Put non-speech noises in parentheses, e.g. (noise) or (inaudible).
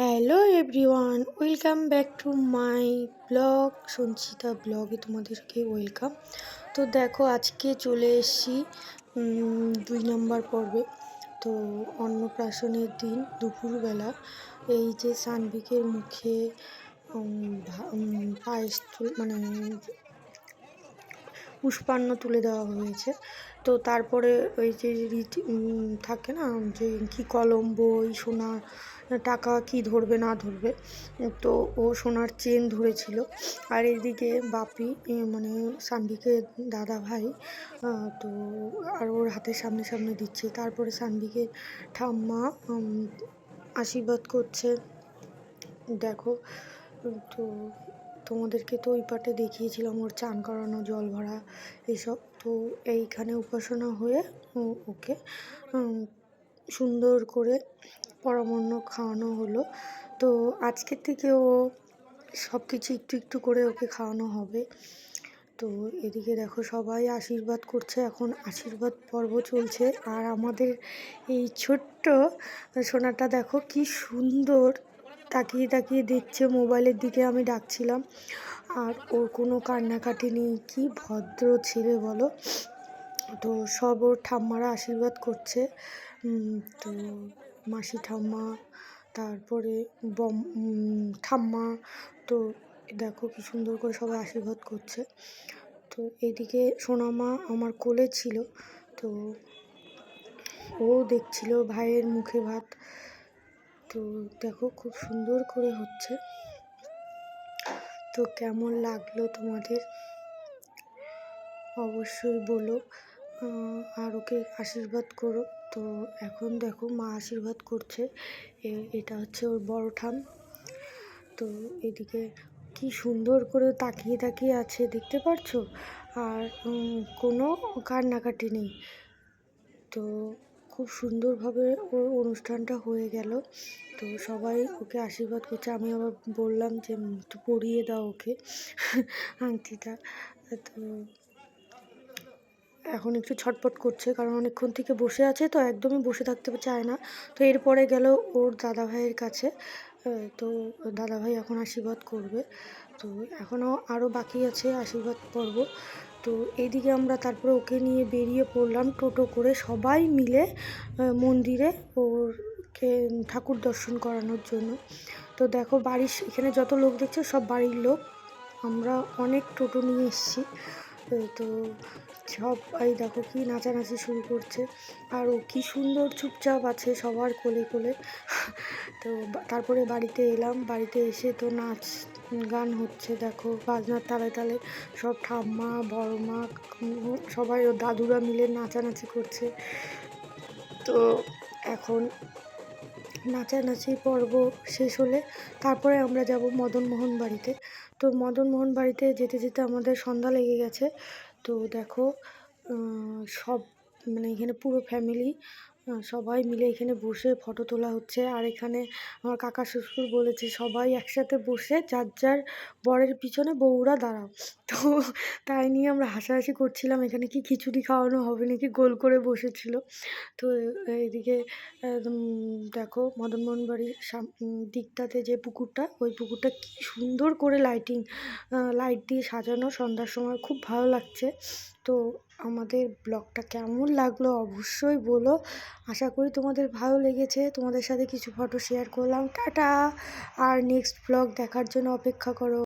Hello everyone welcome back to my blog Sanchita ব্লগে তোমাদেরকে welcome তো দেখো, আজকে চলে এসেছি দুই নম্বর পর্বে। তো অন্নপ্রাশনের দিন, দুপুরবেলা, এই যে সানভিকের মুখে পায়েস মানে পুষ্পান্ন তুলে দেওয়া হয়েছে। তো তারপরে ওই যে রীতি থাকে না, যে কি কলম, বই সোনা টাকা কি ধরবে, না ধরবে, তো ও সোনার চেন ধরেছিল। আর এদিকে বাপি মানে সানভিকের দাদা ভাই তো আর ওর হাতের সামনে সামনে দিচ্ছে। তারপরে সানভিকের ঠাম্মা আশীর্বাদ করছে। দেখো, তো তোমাদেরকে তো ওই পাটে দেখিয়েছিলাম ওর চান করানো, জল ভরা এসব তো এইখানে উপাসনা হয়ে ওকে সুন্দর করে পরমান্ন খাওয়ানো হলো। তো আজকের থেকে ও সব কিছু একটু একটু করে ওকে খাওয়ানো হবে। তো এদিকে দেখো সবাই আশীর্বাদ করছে, এখন আশীর্বাদ পর্ব চলছে। আর আমাদের এই ছোট্ট সোনাটা দেখো কি সুন্দর। তাকিয়ে তাকিয়ে দেখছে মোবাইলের দিকে আমি ডাকছিলাম। আর ওর কোনো কান্নাকাটি নেই। কি ভদ্র ছেলে বলো। তো সব ওর ঠাম্মারা আশীর্বাদ করছে। তো মাসি ঠাম্মা, তারপরে বম ঠাম্মা, তো দেখো কি সুন্দর করে সবাই আশীর্বাদ করছে। তো এইদিকে সোনামা আমার কোলে ছিল। তো ও দেখছিল ভাইয়ের মুখে ভাত। তো দেখো খুব সুন্দর করে হচ্ছে। তো কেমন লাগল তোমাদের? অবশ্যই বলো। আর ওকে আশীর্বাদ করো। তো এখন দেখো মা আশীর্বাদ করছে। এটা হচ্ছে ওর বড় ঠাম তো এদিকে কি সুন্দর করে তাকিয়ে তাকিয়ে আছে, দেখতে পারছ? আর কোনো কান্নাকাটি নেই। তো খুব সুন্দরভাবে ওর অনুষ্ঠানটা হয়ে গেল। তো সবাই ওকে আশীর্বাদ করছে। আমি আবার বললাম যে একটু পরিয়ে দাও ওকে (laughs) আংটিটা। তো এখন একটু ছটপট করছে, কারণ অনেকক্ষণ থেকে বসে আছে, তো একদমই বসে থাকতে চায় না। তো এরপরে গেল ওর দাদাভাইয়ের কাছে। তো দাদাভাই এখন আশীর্বাদ করবে। তো এখনও আরও বাকি আছে আশীর্বাদ পর্ব। তো এইদিকে আমরা তারপরে ওকে নিয়ে বেরিয়ে পড়লাম টোটো করে সবাই মিলে মন্দিরে ওরকে ঠাকুর দর্শন করানোর জন্য। তো দেখো বাড়ির এখানে যত লোক দেখছ সব বাড়ির লোক। আমরা অনেক টোটো নিয়ে এসেছি। তো সব এই দেখো কি নাচানাচি শুরু করছে। আর ও কি সুন্দর চুপচাপ আছে সবার কোলে কোলে। তো তারপরে বাড়িতে এলাম, বাড়িতে এসে তো নাচ গান হচ্ছে দেখো, বাজনার তালে তালে সব ঠাম্মা বড় মা সবাই ও দাদুরা মিলে নাচানাচি করছে। তো এখন নাচানাচি পর্ব শেষ হলে তারপরে আমরা যাব মদনমোহন বাড়িতে। তো মদনমোহন বাড়িতে যেতে যেতে আমাদের সন্ধ্যা লেগে গেছে। তো দেখো সব মানে এখানে পুরো ফ্যামিলি সবাই মিলে এখানে বসে ফটো তোলা হচ্ছে। আর এখানে আমার কাকা শ্বশুর বলেছে, সবাই একসাথে বসে যার যার বরের পিছনে বউরা দাঁড়াও। তো তাই নিয়ে আমরা হাসাহাসি করছিলাম, এখানে কি খিচুড়ি খাওয়ানো হবে নাকি গোল করে বসেছিল। তো এদিকে দেখো মদনমোহন বাড়ির দিকটাতে যে পুকুরটা, ওই পুকুরটা কি সুন্দর করে লাইটিং লাইট দিয়ে সাজানো। সন্ধ্যার সময় খুব ভালো লাগছে। তো আমাদের ব্লগটা কেমন লাগল অবশ্যই বলো। আশা করি তোমাদের ভালো লেগেছে। তোমাদের সাথে কিছু ফটো শেয়ার করলাম। টাটা! আর নেক্সট ব্লগ দেখার জন্য অপেক্ষা করো।